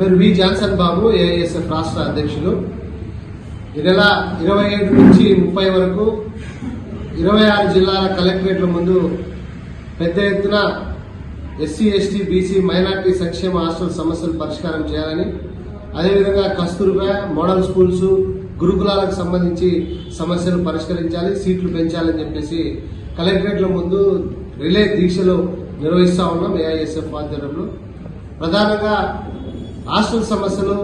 పేరు వి జాన్సన్ బాబు ఏఐఎస్ఎఫ్ రాష్ట్ర అధ్యక్షులు. ఈ నెల ఇరవై ఏడు నుంచి ముప్పై వరకు ఇరవై ఆరు జిల్లాల కలెక్టరేట్ల ముందు పెద్ద ఎత్తున ఎస్సీ ఎస్టీ బీసీ మైనార్టీ సంక్షేమ హాస్టల్ సమస్యలు పరిష్కారం చేయాలని అదేవిధంగా కస్తూర్బా మోడల్ స్కూల్స్ గురుకులాలకు సంబంధించి సమస్యలు పరిష్కరించాలి సీట్లు పెంచాలని చెప్పేసి కలెక్టరేట్ల ముందు రిలే దీక్షలు నిర్వహిస్తా ఉన్నాం ఏఐఎస్ఎఫ్ ఆధ్వర్యంలో. ప్రధానంగా హాస్టల్ సమస్యలు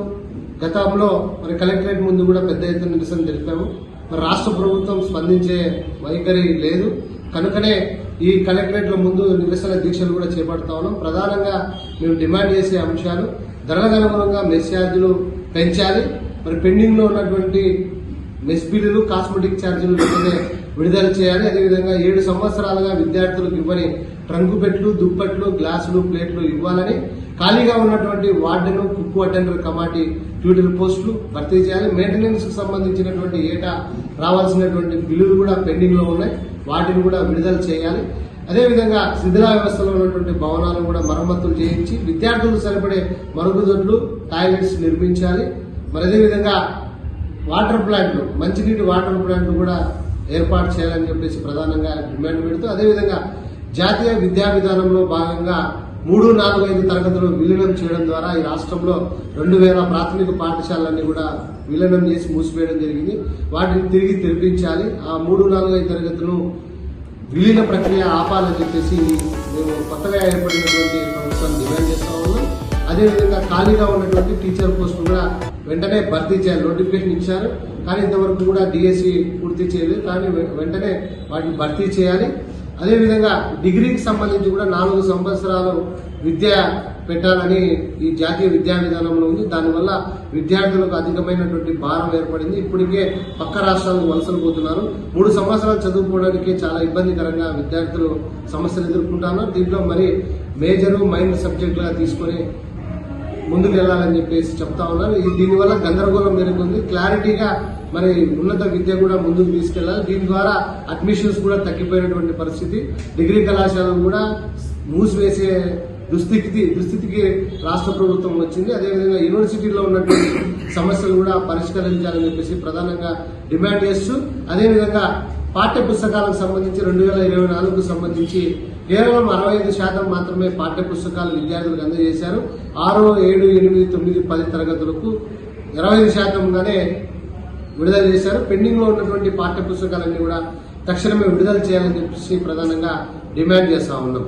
గతంలో మరి కలెక్టరేట్ ముందు కూడా పెద్ద ఎత్తున నిరసన తెలిపాము. మరి రాష్ట్ర ప్రభుత్వం స్పందించే వైఖరి లేదు. కనుకనే ఈ కలెక్టరేట్ల ముందు నిరసన దీక్షలు కూడా చేపడతా ఉన్నాం. ప్రధానంగా మేము డిమాండ్ చేసే అంశాలు ధరలకు అనుగుణంగా మెస్ ఛార్జీలు పెంచాలి. మరి పెండింగ్లో ఉన్నటువంటి మెస్ బిల్లులు కాస్మెటిక్ ఛార్జీలు వెంటనే విడుదల చేయాలి. అదేవిధంగా ఏడు సంవత్సరాలుగా విద్యార్థులకు ఇవ్వని ట్రంకు పెట్లు దుప్పట్లు గ్లాసులు ప్లేట్లు ఇవ్వాలని ఖాళీగా ఉన్నటువంటి వార్డును కుక్కు అటెండర్ కమాటీ ట్యూటర్ పోస్టులు భర్తీ చేయాలి. మెయింటెనెన్స్కు సంబంధించినటువంటి ఏటా రావాల్సినటువంటి బిల్లులు కూడా పెండింగ్లో ఉన్నాయి. వాటిని కూడా విడుదల చేయాలి. అదేవిధంగా శిథిలా వ్యవస్థలో ఉన్నటువంటి భవనాలను కూడా మరమ్మతులు చేయించి విద్యార్థులకు సరిపడే మరుగుదొడ్లు టాయిలెట్స్ నిర్మించాలి. మరి అదేవిధంగా వాటర్ ప్లాంట్లు మంచినీటి వాటర్ ప్లాంట్లు కూడా ఏర్పాటు చేయాలని చెప్పేసి ప్రధానంగా డిమాండ్ పెడుతూ అదేవిధంగా జాతీయ విద్యా విధానంలో భాగంగా మూడు నాలుగు ఐదు తరగతులు విలీనం చేయడం ద్వారా ఈ రాష్ట్రంలో రెండు వేల ప్రాథమిక పాఠశాలన్నీ కూడా విలీనం చేసి మూసివేయడం జరిగింది. వాటిని తిరిగి తెరిపించాలి. ఆ మూడు నాలుగు ఐదు తరగతులను విలీన ప్రక్రియ ఆపాలని చెప్పేసి మేము కొత్తగా ఏర్పడినటువంటి ప్రభుత్వాన్ని డిమాండ్ చేస్తా ఉన్నాం. అదేవిధంగా ఖాళీగా ఉన్నటువంటి టీచర్ పోస్టులు కూడా వెంటనే భర్తీ చేయాలి. నోటిఫికేషన్ ఇచ్చారు. కానీ ఇంతవరకు కూడా డిఎస్సి పూర్తి చేయలేదు. కానీ వె- వెంటనే వాటిని భర్తీ చేయాలి. అదేవిధంగా డిగ్రీకి సంబంధించి కూడా నాలుగు సంవత్సరాలు విద్య పెట్టాలని ఈ జాతీయ విద్యా విధానంలో ఉంది. దానివల్ల విద్యార్థులకు అధికమైనటువంటి భారం ఏర్పడింది. ఇప్పటికే పక్క రాష్ట్రాలకు వలసలు పోతున్నారు. మూడు సంవత్సరాలు చదువుకోవడానికి చాలా ఇబ్బందికరంగా విద్యార్థులు సమస్యలు ఎదుర్కొంటున్నారు. దీంట్లో మరి మేజరు మైనర్ సబ్జెక్టులుగా తీసుకొని ముందుకు వెళ్ళాలని చెప్పేసి చెప్తా ఉన్నారు. దీనివల్ల గందరగోళం జరుగుతుంది క్లారిటీగా మరి ఉన్నత విద్య కూడా ముందుకు తీసుకెళ్ళాలి దీని ద్వారా అడ్మిషన్స్ కూడా తగ్గిపోయినటువంటి పరిస్థితి. డిగ్రీ కళాశాలను కూడా మూసివేసే దుస్థితికి దుస్థితికి రాష్ట్ర ప్రభుత్వం వచ్చింది. అదేవిధంగా యూనివర్సిటీలో ఉన్నటువంటి సమస్యలు కూడా పరిష్కరించాలని చెప్పేసి ప్రధానంగా డిమాండ్ చేస్తూ అదేవిధంగా పాఠ్య పుస్తకాలకు సంబంధించి రెండు వేల ఇరవై నాలుగుకు సంబంధించి కేవలం అరవై ఐదు శాతం మాత్రమే పాఠ్య పుస్తకాలు విద్యార్థులకు అందజేశారు. ఆరు ఏడు ఎనిమిది తొమ్మిది పది తరగతులకు ఇరవై ఐదు శాతంగానే విడుదల చేశారు. పెండింగ్లో ఉన్నటువంటి పాఠ్య పుస్తకాలన్నీ కూడా తక్షణమే విడుదల చేయాలని చెప్పేసి ప్రధానంగా డిమాండ్ చేస్తా ఉన్నాం.